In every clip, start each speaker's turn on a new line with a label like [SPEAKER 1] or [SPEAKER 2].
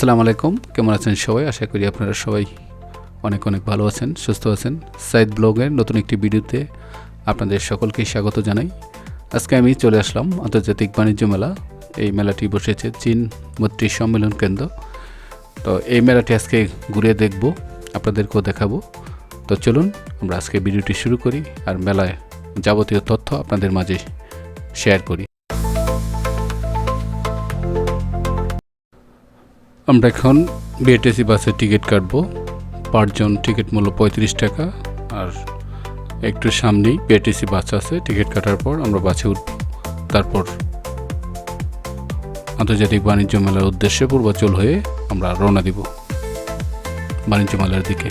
[SPEAKER 1] আসসালামু আলাইকুম। কেমন আছেন সবাই? আশা করি আপনারা সবাই অনেক অনেক ভালো আছেন, সুস্থ আছেন। সাইদ ব্লগের নতুন একটি ভিডিওতে আপনাদের সকলকে স্বাগত জানাই। আজকে আমি চলে আসলাম আন্তর্জাতিক বাণিজ্য মেলা। এই মেলাটি বসেছে চীন মৈত্রী সম্মেলন কেন্দ্র। তো এই মেলাটি আজকে ঘুরে দেখব, আপনাদেরকেও দেখাবো। তো চলুন, আমরা আজকে ভিডিওটি শুরু করি আর মেলায় যাবতীয় তথ্য আপনাদের মাঝে শেয়ার করি। আমরা এখন বিএটিসি বাসের টিকিট কাটবো। পাঁচজন টিকিট মূল্য পঁয়ত্রিশ টাকা, আর একটু সামনেই বিএটিসি বাস আছে, টিকিট কাটার পর আমরা বাসে উঠব তারপর আন্তর্জাতিক বাণিজ্য মেলার উদ্দেশ্যে পূর্বাচল হয়ে আমরা রওনা দিব। বাণিজ্য মেলার দিকে।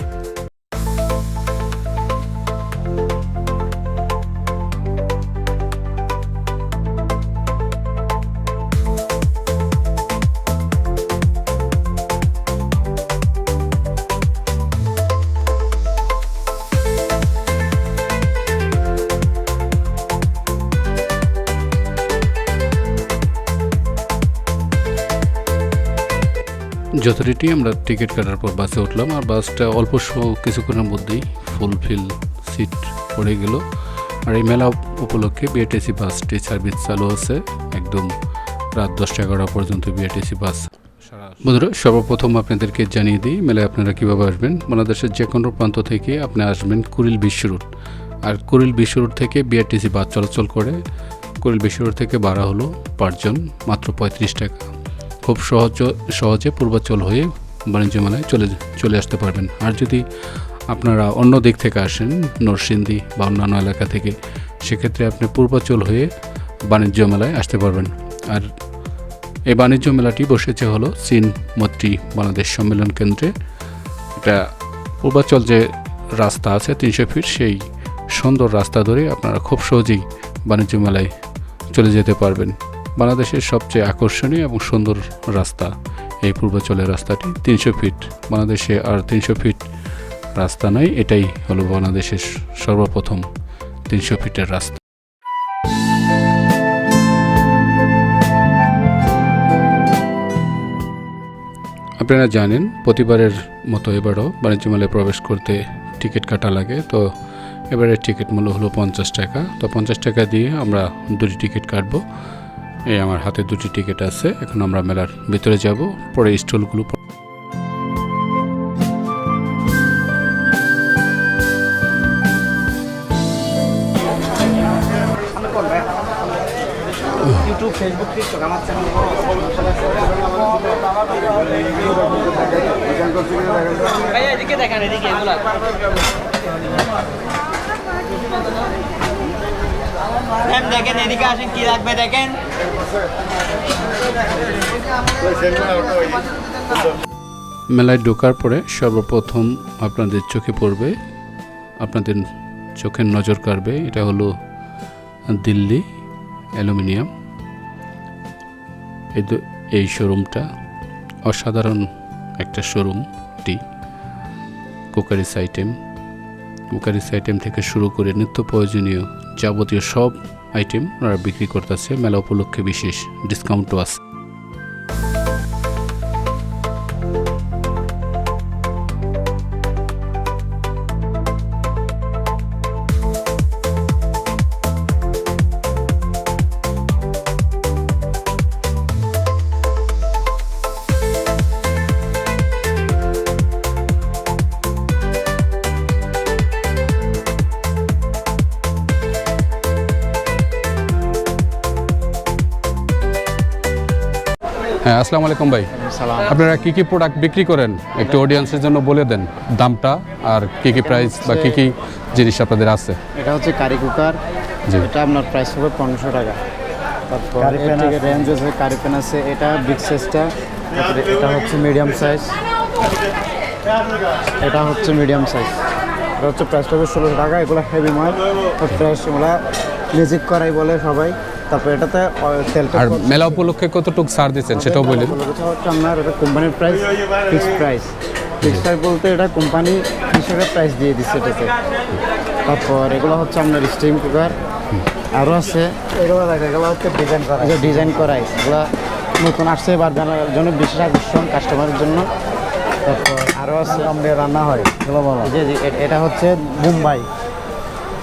[SPEAKER 1] যথারীতি আমরা টিকিট কাটার পর বাসে উঠলাম আর বাসটা অল্প কিছুক্ষণের মধ্যেই ফুলফিল সিট পড়ে গেল। আর এই মেলা উপলক্ষে বিএটিসি বাসটি সার্ভিস চালু আছে একদম রাত দশটা এগারোটা পর্যন্ত বিএটিসি বাস বন্ধুরা, সর্বপ্রথম আপনাদেরকে জানিয়ে দিই, মেলায় আপনারা কীভাবে আসবেন? বাংলাদেশের যে কোনো প্রান্ত থেকে আপনি আসবেন কুড়িল বিশ্ব রুট আর কুড়িল বিশ্ব রুট থেকে বিআরটিসি বাস চলাচল করে কুড়িল বিশ্ব রুট থেকে ভাড়া হলো পাঁচজন মাত্র পঁয়ত্রিশ টাকা। খুব সহজ, সহজে পূর্বাচল হয়ে বাণিজ্য মেলায় চলে চলে আসতে পারবেন। আর যদি আপনারা অন্য দিক থেকে আসেন, নরসিংদী বা অন্যান্য এলাকা থেকে, সেক্ষেত্রে আপনি পূর্বাচল হয়ে বাণিজ্য মেলায় আসতে পারবেন। আর এই বাণিজ্য মেলাটি বসেছে হলো চীন মৈত্রী বাংলাদেশ সম্মেলন কেন্দ্রে। এটা পূর্বাচল যে রাস্তা আছে তিনশো ফিট, সেই সুন্দর রাস্তা ধরে আপনারা খুব সহজেই বাণিজ্য মেলায় চলে যেতে পারবেন। বাংলাদেশের সবচেয়ে আকর্ষণীয় এবং সুন্দর রাস্তা এই পূর্বাচলের রাস্তাটি তিনশো ফিট। বাংলাদেশে আর তিনশো ফিট রাস্তা নয় এটাই হলো বাংলাদেশের সর্বপ্রথম তিনশো ফিটের রাস্তা। আপনারা জানেন, প্রতিবারের মতো এবারও বাণিজ্য মেলায় প্রবেশ করতে টিকিট কাটা লাগে, তো এবারে টিকিট মূল্য হলো পঞ্চাশ টাকা। তো পঞ্চাশ টাকা দিয়ে আমরা দুটি টিকিট কাটবো। এই আমার হাতে দুটি টিকিট আছে। এখন আমরা মেলার ভিতরে যাব, পরে স্টলগুলো
[SPEAKER 2] দেখেন এদিকে দেখেন, এদিকে আসেন, কি লাগবে দেখেন।
[SPEAKER 1] মেলায় ঢোকার পরে সর্বপ্রথম আপনাদের চোখে পড়বে, আপনাদের চোখের নজর কাড়বে, এটা হলো দিল্লি অ্যালুমিনিয়াম। এই এই শোরুমটা অসাধারণ একটা শোরুমটি কুকারিস আইটেম। কুকারিস আইটেম থেকে শুরু করে নিত্য প্রয়োজনীয় যাবতীয় সব আইটেম বিক্রি করতেছে। মেলা উপলক্ষে বিশেষ ডিসকাউন্টও আছে। আসসালামু আলাইকুম ভাই। আপনারা কি কি প্রোডাক্ট বিক্রি করেন? একটু অডিয়েন্সের জন্য বলে দেন দামটা আর কি কি প্রাইস বা কি কি জিনিস আপনাদের আছে।
[SPEAKER 3] এটা হচ্ছে কারি কুকার এটা আপনার প্রাইস হবে পনেরোশো টাকা। তারপর রেঞ্জ আছে? কারি পেন আছে এটা বিগ সাইজটা তারপরে এটা হচ্ছে মিডিয়াম সাইজ এটা হচ্ছে মিডিয়াম সাইজ এটা হচ্ছে প্রাইসটা হবে ষোলোশো টাকা এগুলো হেভি মাল। প্রাইস এগুলো মিউজিক করাই বলে সবাই। তারপর এটাতে তেলটা
[SPEAKER 1] আর মেলা উপলক্ষে কতটুকু ছাড় দিচ্ছেন সেটাও বললেন
[SPEAKER 3] হচ্ছে আপনার এটা কোম্পানির price fixed price fixed price বলতে এটা কোম্পানি হিসেবে প্রাইস দিয়ে দিচ্ছে এটাতে তারপর এগুলো হচ্ছে আপনার স্টিম কুকার আরও আছে। এগুলো দেখো এগুলো হচ্ছে ডিজাইন করা। ডিজাইন করাই। এগুলো নতুন আসছে এবার মেলার জন্য বিশেষ আকর্ষণ কাস্টমারের জন্য। তারপর আরও আছে। আমাদের রান্না হয়। এগুলো বলো। যে এটা হচ্ছে মুম্বাই।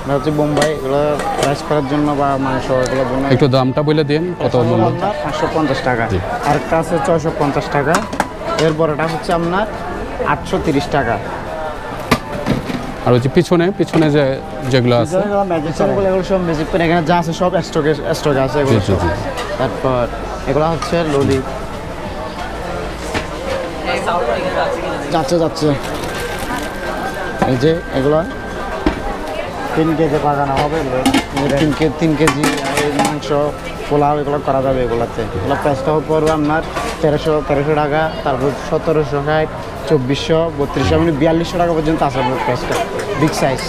[SPEAKER 3] এটা হচ্ছে মুম্বাই এগুলো রাইস করার জন্য বা মাংস এগুলোর জন্য
[SPEAKER 1] একটু দামটা বলে দিন কত
[SPEAKER 3] পাঁচশো পঞ্চাশ টাকা। আরেকটা আছে ছয়শো পঞ্চাশ টাকা। এর বড়টা হচ্ছে আপনার আটশো তিরিশ টাকা।
[SPEAKER 1] আর হচ্ছে পিছনে পিছনে যে যেগুলো আছে?
[SPEAKER 3] এগুলো সব ম্যাজিক পেন এখানে যা আছে সব স্টকে স্টকে আছে এগুলো। তারপর এগুলো হচ্ছে ললি। যাচ্ছে যাচ্ছে। এই যে এগুলো তিন কেজি বাগানো হবে তিন কেজি তিন কেজি মাংস পোলাও এগুলো করা যাবে এগুলোতে। এগুলো প্রাইসটা পড়বে আপনার তেরোশো তেরোশো টাকা তারপর সতেরোশো ষাট চব্বিশশো বত্রিশশো মানে বিয়াল্লিশশো টাকা পর্যন্ত আছে আপনার প্রাইসটা বিগ সাইজ।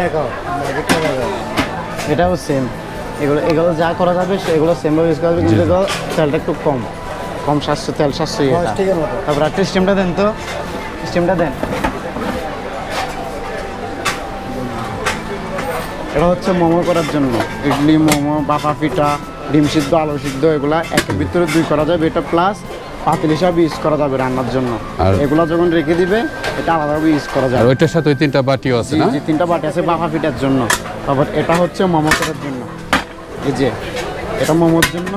[SPEAKER 3] দেখো এটাও সেম এগুলো এগুলো যা করা যাবে সেগুলো সেমভাবে ইউজ করা যাবে কিন্তু এগুলো একটু কম। কম সাশ্রয় তেল সাশ্রয়ী তারপর একটা স্টিমটা দেন তো। স্টিমটা দেন। এটা হচ্ছে মোমো করার জন্য। ইডলি মোমো বাফা পিঠা ডিম সিদ্ধ আলু সিদ্ধ এগুলা একের ভিতরে দুই করা যাবে। এটা প্লাস পাতিল হিসাবে ইউজ করা যাবে রান্নার জন্য।
[SPEAKER 1] আর-
[SPEAKER 3] এগুলা যখন রেখে দিবে এটা আলাদাভাবে ইউজ করা
[SPEAKER 1] আর
[SPEAKER 3] যাবে
[SPEAKER 1] ওইটার সাথে ওই তিনটা বাটিও আছে না?
[SPEAKER 3] তিনটা বাটি আছে বাফা পিঠার জন্য। তারপর এটা হচ্ছে মোমো করার জন্য। এই যে এটা মোমোর জন্য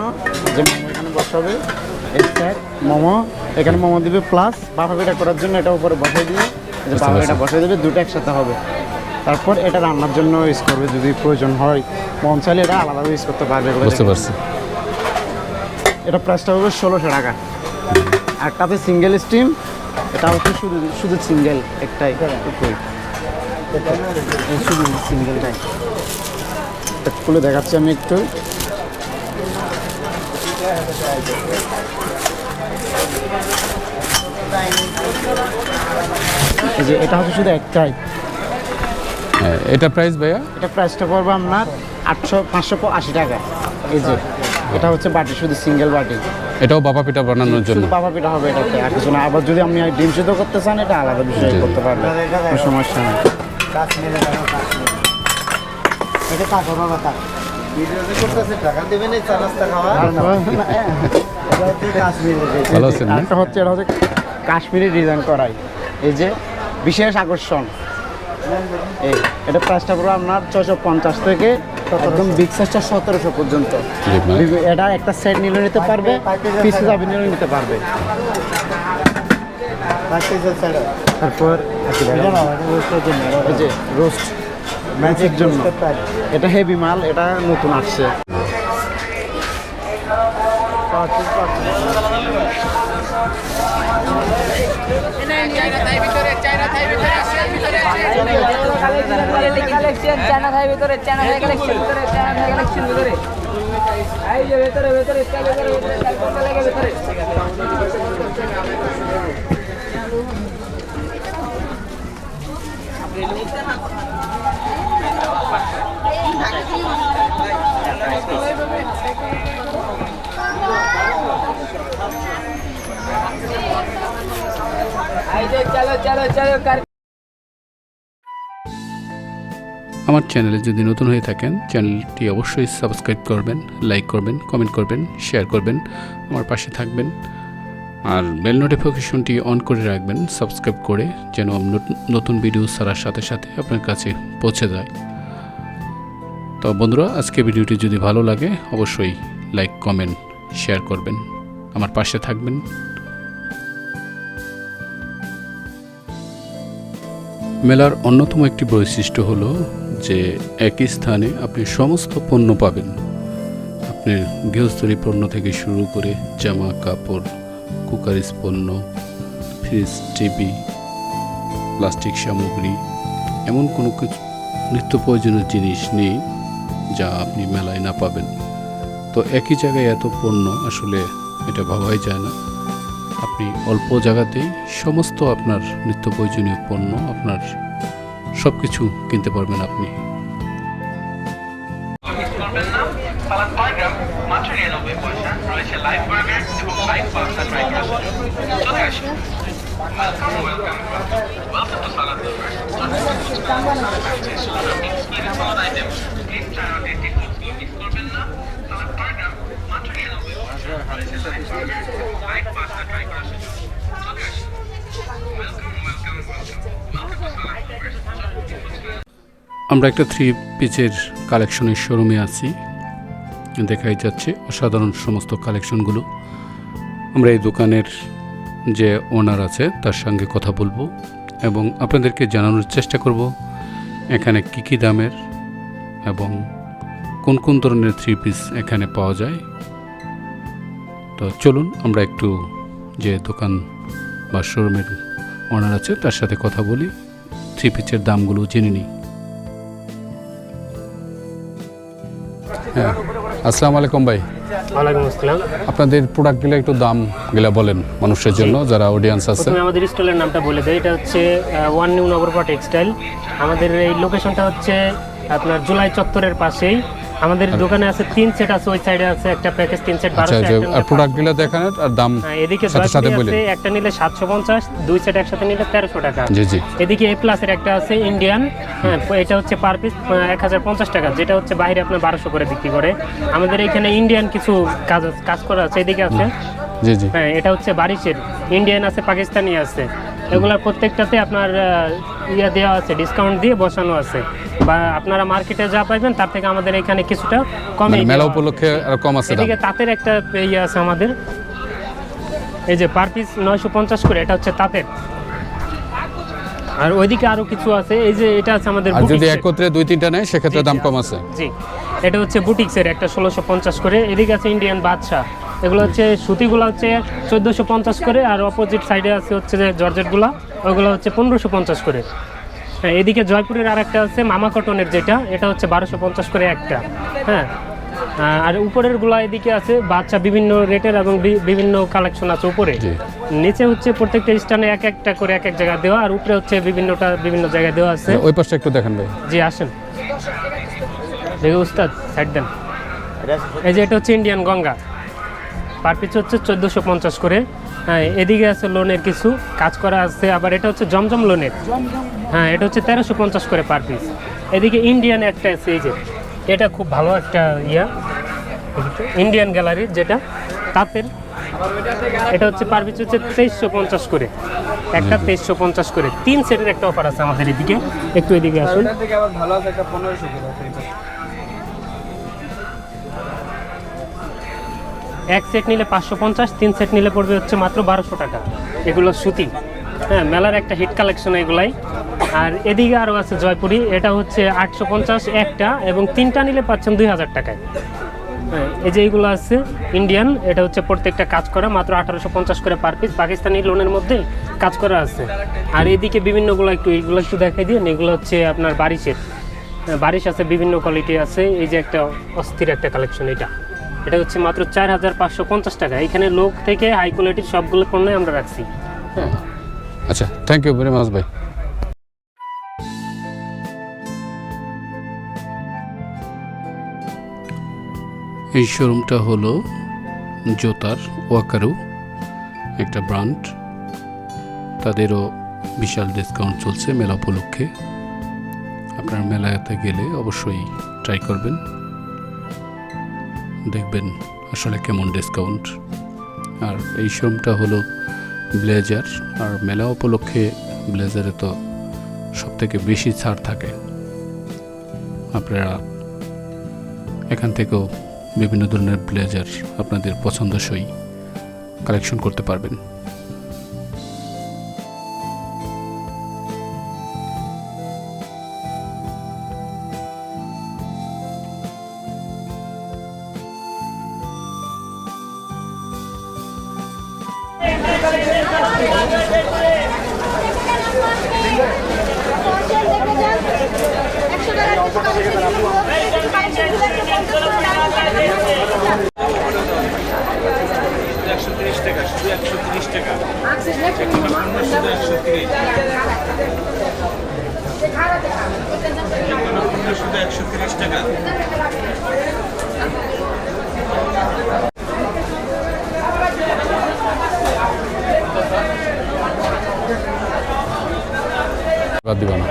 [SPEAKER 3] যে মোমো এখানে বসাবে এই মোমো এখানে মোমো দিবে প্লাস বাফা পিঠা করার জন্য এটা উপরে বসাই দিয়ে এই যে
[SPEAKER 1] বুঝতে
[SPEAKER 3] বাফা
[SPEAKER 1] পারছি।
[SPEAKER 3] পিঠা দেবে দুটো একসাথে হবে। তারপর এটা রান্নার জন্য ইউজ করবে যদি প্রয়োজন হয়। মন চাইলে এটা আলাদাভাবে ইউজ করতে পারবে
[SPEAKER 1] বুঝতে। পারছি।
[SPEAKER 3] এটা প্রাইসটা হবে ষোলোশো টাকা। একটাতে সিঙ্গেল স্টিম এটা হচ্ছে শুধু শুধু সিঙ্গেল একটাই। শুধু সিঙ্গেলটাই খুলে দেখাচ্ছি আমি একটু। যে এটা হচ্ছে শুধু একটাই
[SPEAKER 1] হ্যাঁ, এটা প্রাইস ভাইয়া?
[SPEAKER 3] এটা প্রাইসটা পড়বে আপনার আটশো পাঁচশো আশি টাকা। এই যে এটা হচ্ছে বাটি শুধু সিঙ্গেল বাটি।
[SPEAKER 1] এটাও বাবা পিঠা বানানোর জন্য।
[SPEAKER 3] বাবা পিঠা হবে এটাতে আর কিছু না আবার যদি আপনি ডিম সিদ্ধ করতে চান এটা আলাদা বিষয় করতে পারবেন সমস্যা নেই।
[SPEAKER 1] ভালো আছেন না?
[SPEAKER 3] আরেকটা হচ্ছে এটা হচ্ছে কাশ্মীরি ডিজাইন করাই। এই যে বিশেষ আকর্ষণ। এই এটা প্রাইসটা পুরো আপনার ছয়শো পঞ্চাশ থেকে একদম বিগ সাইজটা সতেরোশো পর্যন্ত। এটা একটা সেট নিলে নিতে পারবে পিস নিলে নিতে পারবে। তারপর যে রোস্ট ম্যাচের জন্য। এটা হেভি মাল এটা নতুন আসছে।
[SPEAKER 4] ভিতরে
[SPEAKER 1] আমার চ্যানেলে যদি নতুন হয়ে থাকেন, চ্যানেলটি অবশ্যই সাবস্ক্রাইব করবেন, লাইক করবেন, কমেন্ট করবেন, শেয়ার করবেন, আমার পাশে থাকবেন, আর বেল নোটিফিকেশনটি অন করে রাখবেন, সাবস্ক্রাইব করে যেন নতুন- ভিডিও ছাড়ার সাথে সাথে আপনার কাছে পৌঁছে যায়। তো বন্ধুরা, আজকে ভিডিওটি যদি ভালো লাগে, অবশ্যই লাইক, কমেন্ট, শেয়ার করবেন। আমার পাশে থাকবেন। মেলার অন্যতম একটি বৈশিষ্ট্য হলো যে একই স্থানে আপনি সমস্ত পণ্য পাবেন। আপনি গৃহস্থলী পণ্য থেকে শুরু করে জামা, কাপড়, কুকারিস পণ্য, ফ্রিজ, টিভি, প্লাস্টিক সামগ্রী, এমন কোনো কিছু নিত্য প্রয়োজনীয় জিনিস নেই। যা আপনি মেলায় না পাবেন। তো একই জায়গায় এত পণ্য আসলে এটা ভাবাই যায় না। আপনি অল্প জায়গাতেই সমস্ত আপনার নিত্য প্রয়োজনীয় পণ্য, আপনার সব কিছু কিনতে পারবেন আপনি।
[SPEAKER 5] সালাদ বার্গার মাত্র নিরানব্বই পয়সা রয়েছে লাইভ বার্গার এবং লাইভ পাস্তা ট্রাই করার। চলে আসুন welcome welcome welcome to salad
[SPEAKER 1] আমরা একটা থ্রি পিচের কালেকশনের শোরুমে আছি। দেখাই যাচ্ছে অসাধারণ সমস্ত কালেকশনগুলো আমরা এই দোকানের যে ওনার আছে, তার সঙ্গে কথা বলব এবং আপনাদেরকে জানানোর চেষ্টা করব এখানে কী কী দামের এবং কোন কোন ধরনের থ্রি পিস এখানে পাওয়া যায়। তো চলুন, আমরা একটু যে দোকান বা শোরুমের ওনার আছে, তার সাথে কথা বলি। থ্রি পিচের দামগুলো জেনে নিই। হ্যাঁ। আসসালামু আলাইকুম ভাই।
[SPEAKER 6] ওয়ালাইকুম আসসালাম।
[SPEAKER 1] আপনাদের প্রোডাক্টগুলো একটু দামগুলো বলেন মানুষের জন্য যারা অডিয়েন্স আছে।
[SPEAKER 6] প্রথমে আমাদের স্টলের নামটা বলে দেয় এটা হচ্ছে ওয়ান নিউ নগরপা টেক্সটাইল আমাদের এই লোকেশনটা হচ্ছে আপনার জুলাই চত্বরের পাশেই। আমাদের দোকানে আছে তিন সেট আছে ওই সাইডে আছে একটা প্যাকেজ তিন সেট
[SPEAKER 1] আচ্ছা
[SPEAKER 6] বারোশো
[SPEAKER 1] যে আর
[SPEAKER 6] নিলে
[SPEAKER 1] প্রোডাক্টগুলো দেখানোর আর দাম
[SPEAKER 6] হ্যাঁ, এদিকে
[SPEAKER 1] সাথে সাথে
[SPEAKER 6] আছে একটা নিলে সাতশো পঞ্চাশ দুই সেট একসাথে নিলে তেরোশো টাকা।
[SPEAKER 1] জি জি।
[SPEAKER 6] এদিকে এ প্লাসের একটা আছে ইন্ডিয়ান হ্যাঁ এটা হচ্ছে পার পিস এক হাজার পঞ্চাশ টাকা যেটা হচ্ছে বাইরে আপনার বারোশো করে বিক্রি করে। আমাদের এখানে ইন্ডিয়ান কিছু কাজ কাজ করা আছে এদিকে আছে।
[SPEAKER 1] জি জি।
[SPEAKER 6] হ্যাঁ এটা হচ্ছে বারিশের ইন্ডিয়ান আছে পাকিস্তানি আছে। এগুলোর প্রত্যেকটাতে আপনার ইয়ে দেওয়া আছে ডিসকাউন্ট দিয়ে বসানো আছে। বা আপনারা মার্কেটে যা পাইবেন তার থেকে আমাদের এখানে কিছুটা কমে
[SPEAKER 1] মানে মেলা উপলক্ষে আর কম আছে
[SPEAKER 6] এদিকে তাঁতের একটা ইয়ে আছে আমাদের। এই যে পার পিস নয়শো পঞ্চাশ করে এটা হচ্ছে তাঁতের। আর ওইদিকে আরও কিছু আছে এই যে এটা আছে আমাদের
[SPEAKER 1] আর যদি একত্রে দুই তিনটা নেয় সেক্ষেত্রে দাম কম আছে।
[SPEAKER 6] জি। এটা হচ্ছে বুটিক্সের একটা ষোলোশো পঞ্চাশ করে এদিকে আছে ইন্ডিয়ান বাদশা এগুলো হচ্ছে সুতিগুলো হচ্ছে চোদ্দোশো পঞ্চাশ করে আর অপোজিট সাইডে আছে হচ্ছে যে জর্জেটগুলো ওগুলো হচ্ছে পনেরোশো পঞ্চাশ করে। এদিকে জয়পুরের আর একটা আছে মামা কটনের যেটা এটা হচ্ছে বারোশো পঞ্চাশ করে একটা হ্যাঁ। আর উপরেরগুলা এদিকে আছে বাচ্চা বিভিন্ন রেটের এবং বিভিন্ন কালেকশন আছে উপরে। নিচে হচ্ছে প্রত্যেকটা স্থানে এক একটা করে এক এক জায়গায় দেওয়া আর উপরে হচ্ছে বিভিন্নটা বিভিন্ন জায়গায় দেওয়া আছে।
[SPEAKER 1] ওই পাশটা একটু দেখেন ভাই।
[SPEAKER 6] জি আসেন। দেখে উস্তাদ সাইড দেন। এই যে এটা হচ্ছে ইন্ডিয়ান গঙ্গা। পার পিস হচ্ছে চোদ্দোশো পঞ্চাশ করে। হ্যাঁ এদিকে আছে লোনের কিছু কাজ করা আছে আবার এটা হচ্ছে জমজম লোনের। হ্যাঁ এটা হচ্ছে তেরোশো পঞ্চাশ করে পার পিস এদিকে ইন্ডিয়ান একটা আছে এই যে এটা খুব ভালো একটা ইয়া। ইন্ডিয়ান গ্যালারি যেটা তাঁতের। এটা হচ্ছে পার পিস হচ্ছে তেইশশো পঞ্চাশ করে। একটা তেইশশো পঞ্চাশ করে। তিন সেটের একটা অফার আছে আমাদের এদিকে। একটু এদিকে আসুন।
[SPEAKER 2] ভালো আছে একটা পনেরোশো
[SPEAKER 6] এক সেট নিলে পাঁচশো পঞ্চাশ তিন সেট নিলে পড়বে হচ্ছে মাত্র বারোশো টাকা। এগুলো সুতি। হ্যাঁ মেলার একটা হিট কালেকশন এগুলাই। আর এদিকে আরও আছে জয়পুরি এটা হচ্ছে আটশো পঞ্চাশ একটা এবং তিনটা নিলে পাচ্ছেন দুই হাজার টাকায়। হ্যাঁ এই যে এইগুলো আছে ইন্ডিয়ান এটা হচ্ছে প্রত্যেকটা কাজ করা মাত্র আঠারোশো পঞ্চাশ করে পার পিস পাকিস্তানি লোনের মধ্যে কাজ করা আছে। আর এদিকে বিভিন্নগুলো একটু এইগুলো একটু দেখাই দিন এগুলো হচ্ছে আপনার বারিশের। হ্যাঁ, বারিশ আছে বিভিন্ন কোয়ালিটি আছে। এই যে একটা অস্থির একটা কালেকশন এটা। এটা হচ্ছে মাত্র চার হাজার পাঁচশো পঞ্চাশ টাকা। এখানে লোক থেকে হাই কোয়ালিটির সবগুলো পণ্যই আমরা রাখছি। হ্যাঁ।
[SPEAKER 1] আচ্ছা থ্যাংক ইউ ভেরি মাচ ভাই এই শোরুমটা হলো জোতার ওয়াকারু একটা ব্র্যান্ড তাদেরও বিশাল ডিসকাউন্ট চলছে মেলা উপলক্ষে। আপনার মেলাতে গেলে অবশ্যই ট্রাই করবেন। দেখবেন আসলে কেমন ডিসকাউন্ট আর এই শোরুমটা হলো ব্লেজার আর মেলা উপলক্ষে ব্লেজারে তো সব থেকে বেশি ছাড় থাকে। আপনারা এখান থেকেও বিভিন্ন ধরনের ব্লেজার আপনাদের পছন্দসই কালেকশন করতে পারবেন।
[SPEAKER 7] একশো
[SPEAKER 8] তিরিশ টাকা শুধু একশো তিরিশ টাকা শুধু একশো তিরিশ শুধু একশো তিরিশ টাকা।
[SPEAKER 9] दीवाना।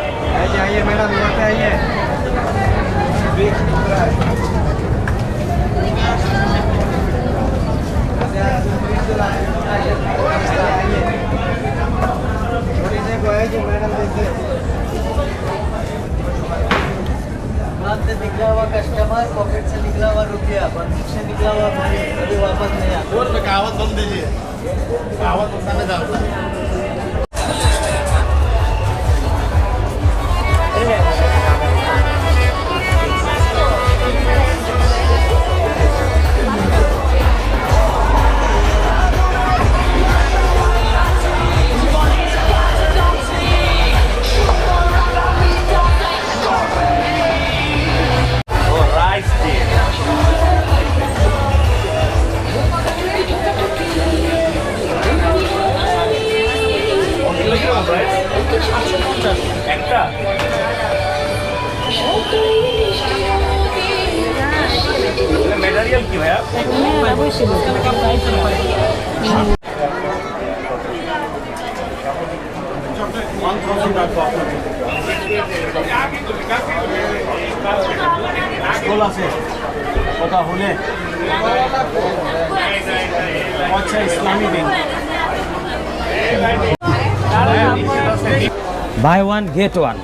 [SPEAKER 9] বাই ওয়ান গেট ওয়ান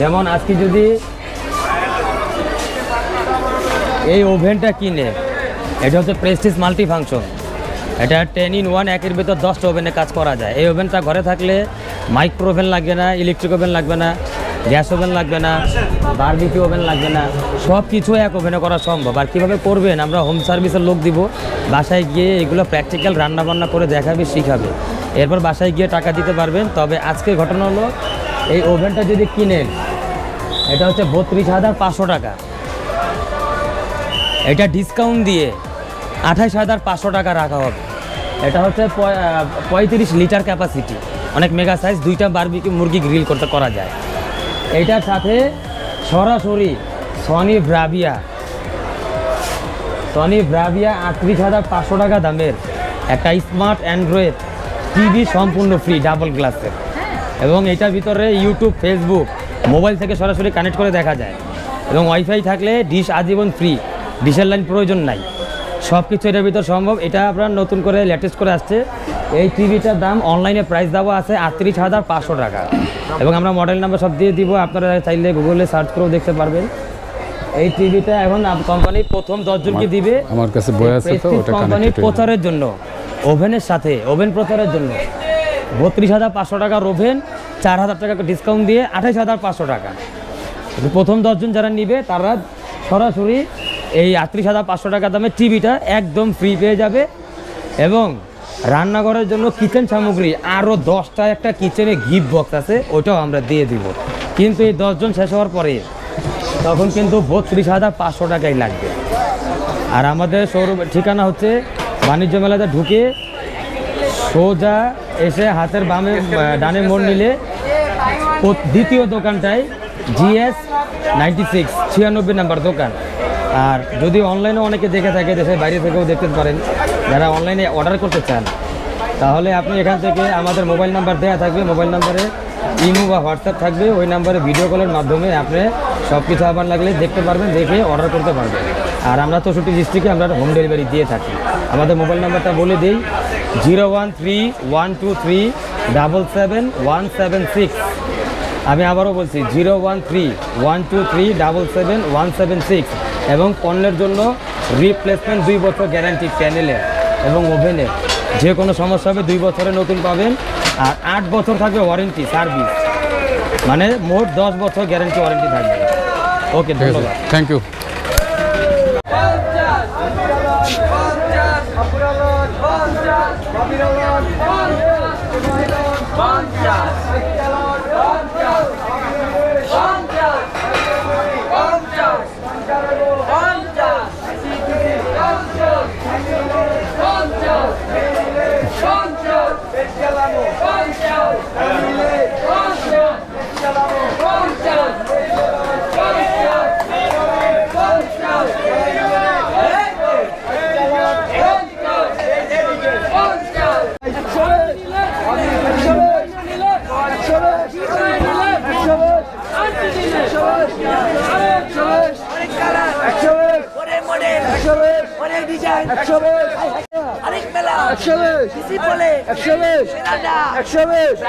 [SPEAKER 9] যেমন আজকে যদি এই ওভেনটা কিনে, এটা হচ্ছে প্রেস্টিজ মাল্টি ফাংশন এটা টেন ইন ওয়ান একের ভিতর দশটা ওভেনে কাজ করা যায়। এই ওভেনটা ঘরে থাকলে মাইক্রো ওভেন লাগবে না ইলেকট্রিক ওভেন লাগবে না গ্যাস ওভেন লাগবে না বারবিকিউ ওভেন লাগবে না সব কিছু এক ওভেনে করা সম্ভব। আর কীভাবে করবেন? আমরা হোম সার্ভিসের লোক দিব, বাসায় গিয়ে এগুলো প্র্যাকটিক্যাল রান্নাবান্না করে দেখাবে, শিখাবে। এরপর বাসায় গিয়ে টাকা দিতে পারবেন। তবে আজকের ঘটনা হলো, এই ওভেনটা যদি কিনেন, এটা হচ্ছে বত্রিশ হাজার পাঁচশো টাকা। এটা ডিসকাউন্ট দিয়ে আঠাশ হাজার পাঁচশো টাকা রাখা হবে। এটা হচ্ছে পঁয়ত্রিশ লিটার ক্যাপাসিটি অনেক মেগা সাইজ দুইটা বারবিকি মুরগি গ্রিল করতে করা যায়। এটার সাথে সরাসরি সনি ব্রাভিয়া সনি ব্রাভিয়া আটত্রিশ হাজার পাঁচশো টাকা দামের একটা স্মার্ট অ্যান্ড্রয়েড টিভি সম্পূর্ণ ফ্রি ডাবল গ্লাসের এবং এটার ভিতরে ইউটিউব ফেসবুক মোবাইল থেকে সরাসরি কানেক্ট করে দেখা যায়। এবং ওয়াইফাই থাকলে ডিশ আজীবন ফ্রি ডিশের লাইন প্রয়োজন নাই। সব কিছু এটার ভিতর সম্ভব। এটা আপনার নতুন করে লেটেস্ট করে আসছে। এই টিভিটার দাম অনলাইনে প্রাইস দেওয়া আছে আটত্রিশ হাজার পাঁচশো টাকা। এবং আমরা মডেল নাম্বার সব দিয়ে দিব। আপনারা চাইলে গুগলে সার্চ করেও দেখতে পারবেন। এই টিভিটা এখন কোম্পানি প্রথম দশজনকে দিবে।
[SPEAKER 1] আমার কাছে বই আছে তো
[SPEAKER 9] কোম্পানির প্রচারের জন্য। ওভেনের সাথে, ওভেন প্রচারের জন্য। বত্রিশ হাজার পাঁচশো টাকার ওভেন, চার হাজার টাকা ডিসকাউন্ট দিয়ে আঠাশ হাজার পাঁচশো টাকা। প্রথম দশজন যারা নিবে, তারা সরাসরি এই আটত্রিশ হাজার পাঁচশো টাকা দামে টিভিটা একদম ফ্রি পেয়ে যাবে। এবং রান্নাঘরের জন্য কিচেন সামগ্রী আরও দশটা একটা কিচেনে গিফট বক্স আছে ওটাও আমরা দিয়ে দিব। কিন্তু এই দশজন শেষ হওয়ার পরে, তখন কিন্তু বত্রিশ হাজার পাঁচশো টাকাই লাগবে। আর আমাদের শোরুম ঠিকানা হচ্ছে বাণিজ্য মেলাতে ঢুকে সোজা এসে হাতের বামে ডানে মোড় নিলে দ্বিতীয় দোকানটায় জিএস নাইনটি সিক্স, ছিয়ানব্বই নাম্বার দোকান। আর যদি অনলাইনে অনেকে দেখে থাকে, দেশের বাইরে থেকেও দেখতে পারেন, যারা অনলাইনে অর্ডার করতে চান, তাহলে আপনি এখান থেকে আমাদের মোবাইল নাম্বার দেওয়া থাকবে। মোবাইল নাম্বারে ইমো বা হোয়াটসঅ্যাপ থাকবে, ওই নাম্বারে ভিডিও কলের মাধ্যমে আপনি সব কিছু আবার লাগলে দেখতে পারবেন, দেখে অর্ডার করতে পারবেন। আর আমরা চৌষট্টি ডিস্ট্রিক্টে আমরা হোম ডেলিভারি দিয়ে থাকি। আমাদের মোবাইল নাম্বারটা বলে দিই zero one three one two three double seven one seven six আমি আবারও বলছি zero one three one two three double seven one seven six এবং পণ্যের জন্য রিপ্লেসমেন্ট দুই বছর গ্যারান্টি প্যানেলের এবং ওভেনের যে কোনো সমস্যা হবে দুই বছরে নতুন পাবেন। আর আট বছর থাকবে ওয়ারেন্টি সার্ভিস মানে মোট দশ বছর গ্যারেন্টি ওয়ারেন্টি থাকবে ওকে ধন্যবাদ
[SPEAKER 1] থ্যাংক ইউ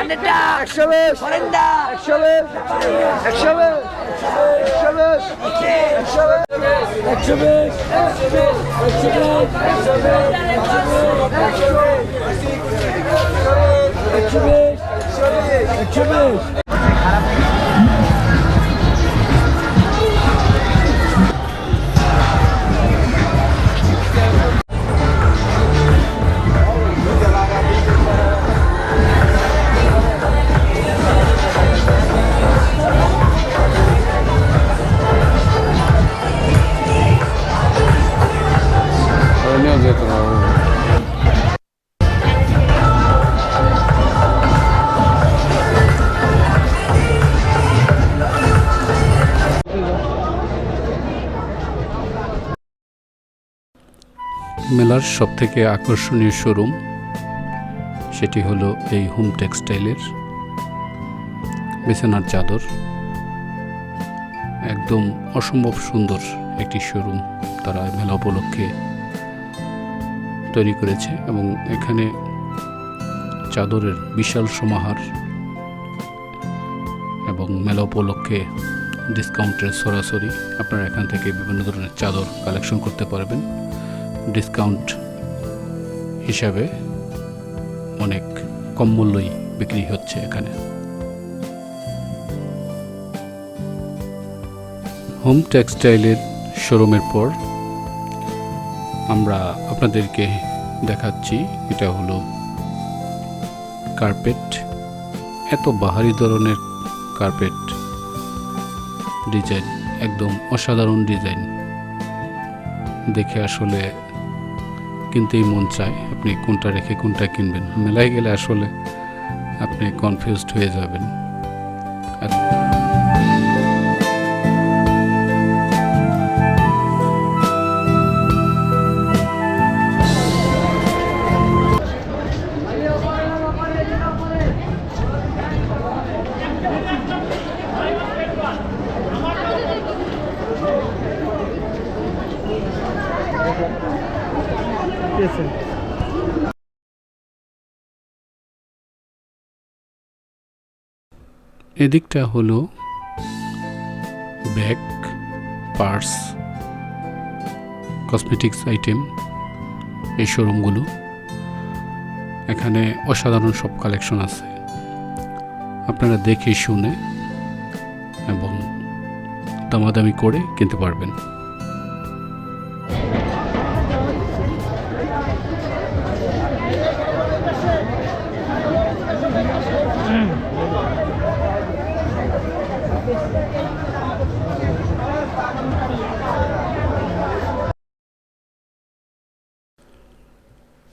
[SPEAKER 4] বিশ ব্র্যান্ডেডা একশো বিশ। একশো বিশ। একশো বিশ। একশো বিশ। একশো বিশ। একশো বিশ। একশো বিশ। একশো বিশ। একশো বিশ।
[SPEAKER 1] সব থেকে আকর্ষণীয় শোরুম সেটি হলো এই হোম টেক্সটাইলের বিছানার চাদর। একদম অসম্ভব সুন্দর একটি শোরুম তারা মেলা উপলক্ষে তৈরি করেছে এবং এখানে চাদরের বিশাল সমাহার এবং মেলা উপলক্ষে ডিসকাউন্টের সরাসরি আপনারা এখান থেকে বিভিন্ন ধরনের চাদর কালেকশন করতে পারবেন। ডিসকাউন্ট হিসাবে অনেক কম মূল্যই বিক্রি হচ্ছে এখানে। হোম টেক্সটাইলের শোরুমের পর আমরা আপনাদেরকে দেখাচ্ছি, এটা হলো কার্পেট এত বাহারি ধরনের কার্পেট ডিজাইন একদম অসাধারণ ডিজাইন দেখে আসলে কিনতেই মন চায় আপনি কোনটা রেখে কোনটা কিনবেন। মেলায় গেলে আসলে আপনি কনফিউজড হয়ে যাবেন। এত- এদিকটা হলো ব্যাগ, পার্স, কসমেটিক্স আইটেম, এই শোরুমগুলো। এখানে অসাধারণ সব কালেকশন আছে। আপনারা দেখে শুনে এবং দামাদামি করে কিনতে পারবেন।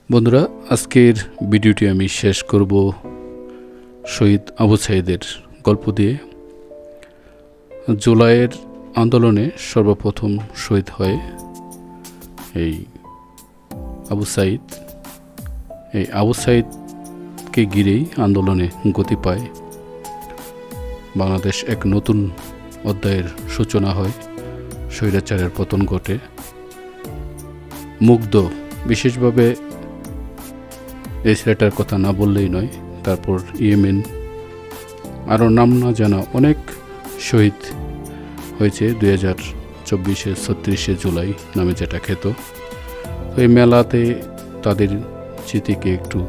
[SPEAKER 1] বন্ধুরা, আজকের ভিডিওটি আমি শেষ করব শহীদ আবু সাইদের গল্প দিয়ে। জুলাইয়ের আন্দোলনে সর্বপ্রথম শহীদ হয় এই আবু সাইদ। এই আবু সাইদকে ঘিরেই আন্দোলনে গতি পায়। বাংলাদেশ এক নতুন অধ্যায়ের সূচনা হয় স্বৈরাচারের পতন ঘটে। মুগ্ধ, বিশেষভাবে এই ছেলেটার কথা না বললেই নয়। তারপর ইয়েমেন আরও নাম না জানা অনেক শহীদ হয়েছে দুই হাজার চব্বিশে, ছত্রিশে জুলাই নামে যেটা খেত ওই মেলাতে তাদের স্মৃতিকে একটু